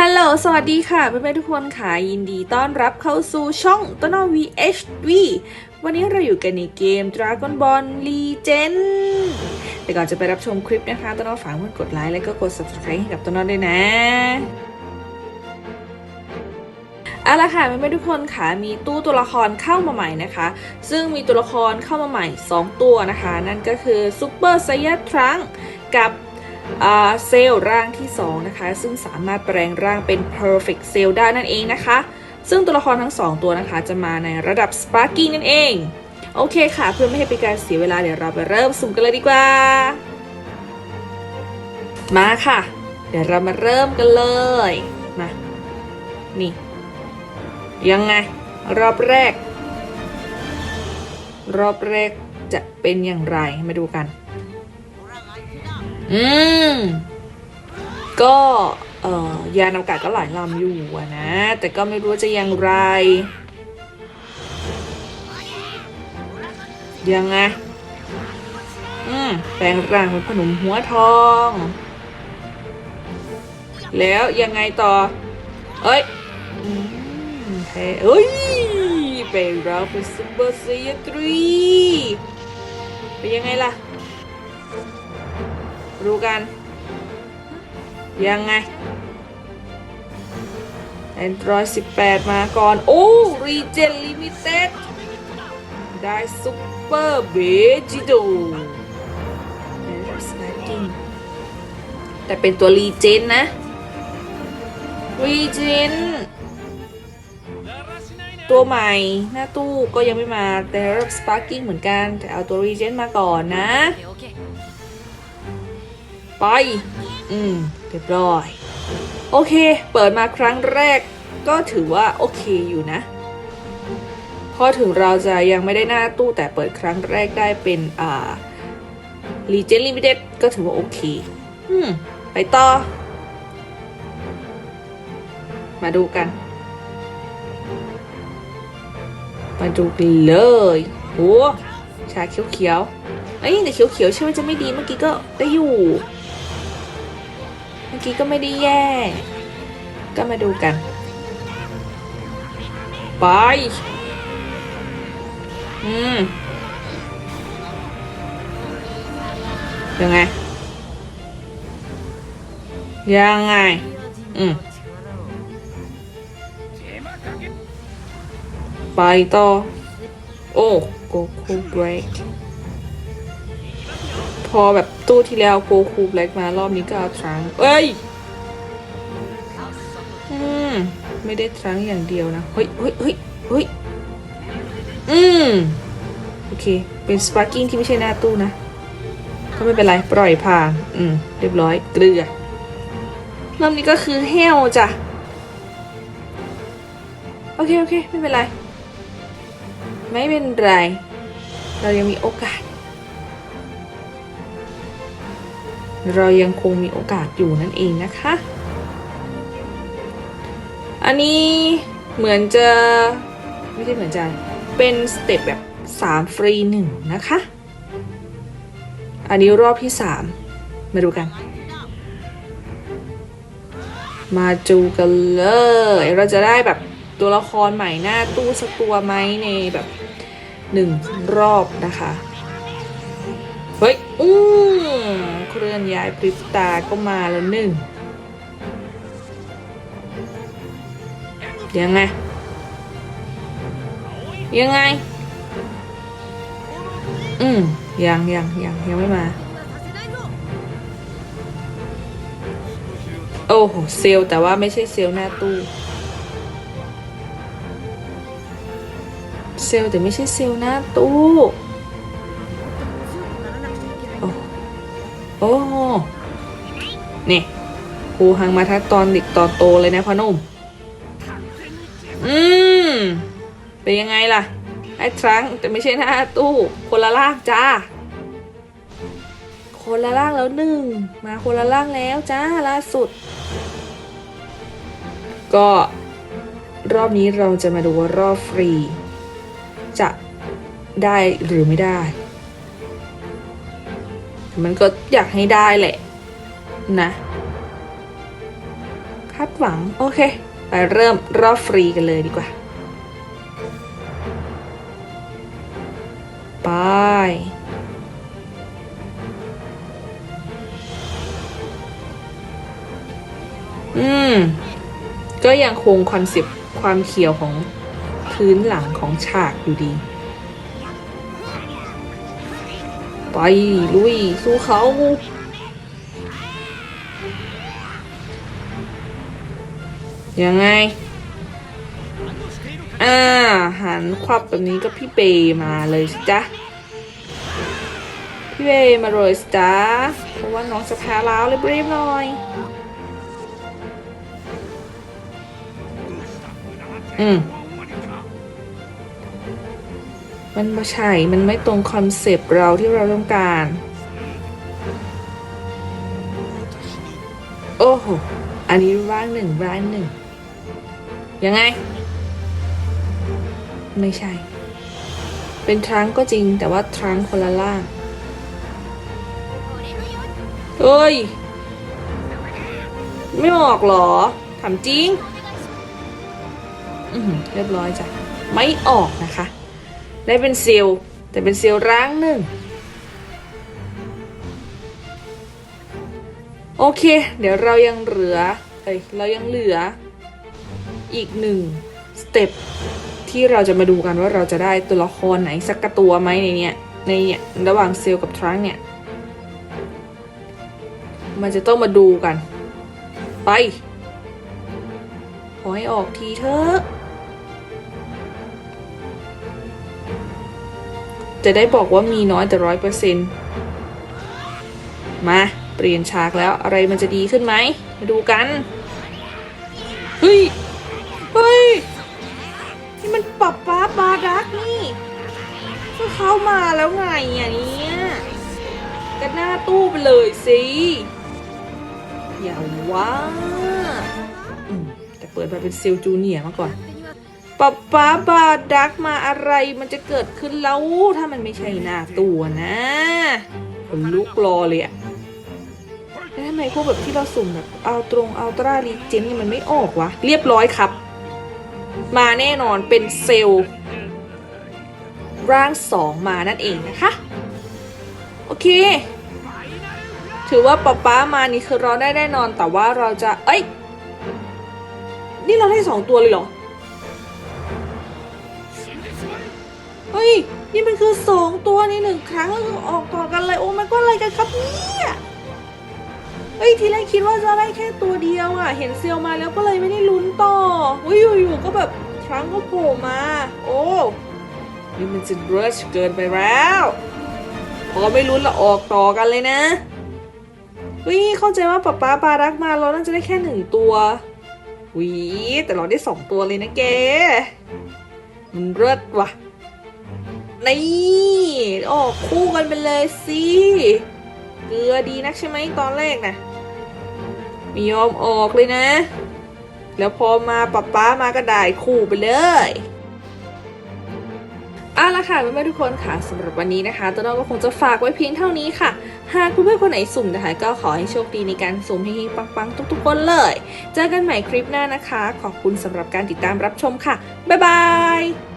ฮัลโหล สวัสดีค่ะเพื่อนๆทุกคนค่ะ ยินดีต้อนรับเข้าสู่ช่องต้นอ VHV วันนี้เราอยู่กันในเกม Dragon Ball Legend แต่ก่อนจะไปรับชมคลิปนะคะต้นอฝากเพื่อนกดไลค์และก็กด subscribe ให้กับต้นอด้วยนะเอาละค่ะเพื่อนๆทุกคนค่ะมีตู้ตัวละครเข้ามาใหม่นะคะ ซึ่งมีตัวละครเข้ามาใหม่ 2 ตัวนะคะ นั่นก็คือซูเปอร์ไซย t ทรังกับ เซลล์ร่างที่2นะคะซึ่งสามารถแปลงร่างเป็น perfect cell ได้นั่นเองนะคะ ซึ่งตัวละครทั้ง 2 ตัวนะคะ จะมาในระดับ sparking นั่นเอง โอเคค่ะ เพื่อไม่ให้เป็นการเสียเวลาเดี๋ยวเราไปเริ่มสุ่มกันเลยดีกว่า มาค่ะ เดี๋ยวเรามาเริ่มกันเลยมานี่ ยังไง รอบแรก รอบแรกจะเป็นอย่างไรมาดูกัน อืม ก็เอ่อยานอวกาศก็หลายลำอยู่นะ แต่ก็ไม่รู้จะอย่างไร ยังไง อืมแปลงร่างเป็นขนมหัวทอง แล้วยังไงต่อ เอ้ยแพ้เอ้ยไปเราเป็นซูเปอร์ซีตรีเป็นยังไงล่ะ รู้กัน ยังไง Android 18มาก่อน โอ้ Regen Limited ได้ซูเปอร์เบจิโดสไนกิ้งแต่เป็นตัว Regen นะ Regen ตัวใหม่หน้าตู้ก็ยังไม่มาแต่รับ Sparking เหมือนกัน แต่เอาตัว Regen มาก่อนนะ ไป อืมเรียบร้อย โอเค เปิดมาครั้งแรกก็ถือว่าโอเคอยู่นะ พอถึงเราจะยังไม่ได้หน้าตู้แต่เปิดครั้งแรกได้เป็นอ่า Legend Limited ก็ถือว่าโอเค อืม ไปต่อ มาดูกัน มาดูกันเลยโอ้ชาเขียวๆเอ้ยแต่เขียวๆใช่ไหมจะไม่ดีเมื่อกี้ก็ได้อยู่ กี้ก็ไม่ได้แย่ ก็มาดูกัน ไป อืมยังไง ยังไง อืมไปต่อ โอ้โกคูเบรก พอแบบตู้ที่แล้วโกคูเบรกมารอบนี้ก็เอาทรังเอ้ย อืม ไม่ได้ทรังอย่างเดียวนะ เฮ้ยเฮ้ยเฮ้ยเฮ้ยอืม โอเค เป็นสปาร์กิ้งที่ไม่ใช่หน้าตู้นะ ก็ไม่เป็นไร ปล่อยผ่าน อืม เรียบร้อย เกลือรอบนี้ก็คือเฮลจ้ะ โอเค โอเค ไม่เป็นไร ไม่เป็นไร เรายังมีโอกาส เรายังคงมีโอกาสอยู่นั่นเองนะคะ อันนี้เหมือนจะไม่ใช่เหมือนจะเป็นสเต็ปแบบ 3 ฟรี 1 นะคะ อันนี้รอบที่ 3 มาดูกัน มาจูกันเลย เราจะได้แบบตัวละครใหม่หน้าตู้สักตัวไหมในแบบหนึ่งรอบนะคะ เฮ้ย อู้ เคลื่อนย้ายพริบตาก็มาแล้วหนึ่งยังไง ยังไง อืมยังยังยังยังไม่มา โอ้โหเซลแต่ว่าไม่ใช่เซลหน้าตู้ เซลแต่ไม่ใช่เซลหน้าตู้ นี่ครูหังมาทักตอนเด็กตอนโตเลยนะพ่อนุ่ม อืม เป็นยังไงล่ะ ไอ้ทรังแต่ไม่ใช่หน้าตู้ คนละล่างจ้า คนละล่างแล้วหนึ่ง มาคนละล่างแล้วจ้าล่าสุด ก็รอบนี้เราจะมาดูว่ารอบฟรี จะได้หรือไม่ได้ มันก็อยากให้ได้แหละ นะคาดหวัง โอเค ไปเริ่มรอบฟรีกันเลยดีกว่า ไป อืม ก็ยังคงคอนเซปต์ความเขียวของพื้นหลังของฉากอยู่ดี ไป ลุย สู้เขา ยังไง อ่า หันควับแบบนี้ก็พี่เบย์มาเลยสิจ๊ะพี่เบย์มาเลยสิจ๊ะเพราะว่าน้องจะแพ้แล้วเลยรีบหน่อย อืม มันไม่ใช่ มันไม่ตรงคอนเซปต์เราที่เราต้องการ โอ้โห อันนี้ร่างหนึ่งร่างหนึ่ง ยังไง ไม่ใช่ เป็นทรังก็จริงแต่ว่าทรังคนละล่างเอ้ย ไม่ออกหรอถามจริง เรียบร้อยจ้ะ ไม่ออกนะคะ ได้เป็นเซลแต่เป็นเซลร่างหนึ่งโอเค เดี๋ยวเรายังเหลือ เอ้ย เรายังเหลือ อีกหนึ่งสเต็ปที่เราจะมาดูกันว่าเราจะได้ตัวละครไหนสักตัวไหมในเนี้ยในเนี่ยระหว่างเซลล์กับทรังก์เนี่ยมันจะต้องมาดูกัน ไป ขอให้ออกทีเถอะจะได้บอกว่ามีน้อยแต่ร้อยเปอร์เซ็นต์มา เปลี่ยนฉากแล้วอะไรมันจะดีขึ้นไหม มาดูกัน เฮ้ย เฮ้ย นี่มันปับป้าบาดักนี่ก็เข้ามาแล้วไงอะเนี่ยกันหน้าตู้ไปเลยสิ อย่าว่าอืมแต่เปิดมาเป็นเซลจูเนียมาก่อนป๊าป๊าบาดักมาอะไรมันจะเกิดขึ้นแล้วถ้ามันไม่ใช่หน้าตัวนะคนลุกรอเลยอะแล้วทำไมพวกแบบที่เราสุ่มแบบเอาตรงเอาตราลีเจนเนี่ยมันไม่ออกวะ เรียบร้อยครับ มาแน่นอนเป็นเซลล์ร่างสองมานั่นเองนะคะ โอเค ถือว่าป๊าป๊ามานี่คือเราได้แน่นอนแต่ว่าเราจะเอ้ย นี่เราได้สองตัวเลยเหรอ เฮ้ย นี่มันคือสองตัวในหนึ่งครั้งแล้วก็ออกต่อกันเลย โอ้มันก็อะไรกันครับเนี่ย เฮ้ยทีแรกคิดว่าจะได้แค่ตัวเดียวอะเห็นเซียวมาแล้วก็เลยไม่ได้ลุ้นต่ออุ้ยอยู่ๆก็แบบครั้งก็โผล่มา โอ้นี่มันจะเรชเกินไปแล้วพอไม่ลุ้นละออกต่อกันเลยนะวิเข้าใจว่าป๊าป๊าปารักมาเราน่าจะได้แค่หนึ่งตัววิแต่เราได้สองตัวเลยนะแกมันเลิศว่ะ นี่ ออกคู่กันไปเลยสิ เกลือดีนักใช่ไหมตอนแรกนะไม่ยอมออกเลยนะ แล้วพอมาป๊าป๊ามาก็ได้คู่ไปเลยเอาละค่ะเพื่อนๆทุกคนค่ะสำหรับวันนี้นะคะตัวน้องก็คงจะฝากไว้เพียงเท่านี้ค่ะ หากคุณเพื่อนคนไหนสุ่มนะคะ ก็ขอให้โชคดีในการสุ่มให้ปังๆ ทุกๆคนเลย เจอกันใหม่คลิปหน้านะคะ ขอบคุณสำหรับการติดตามรับชมค่ะ บ๊ายบาย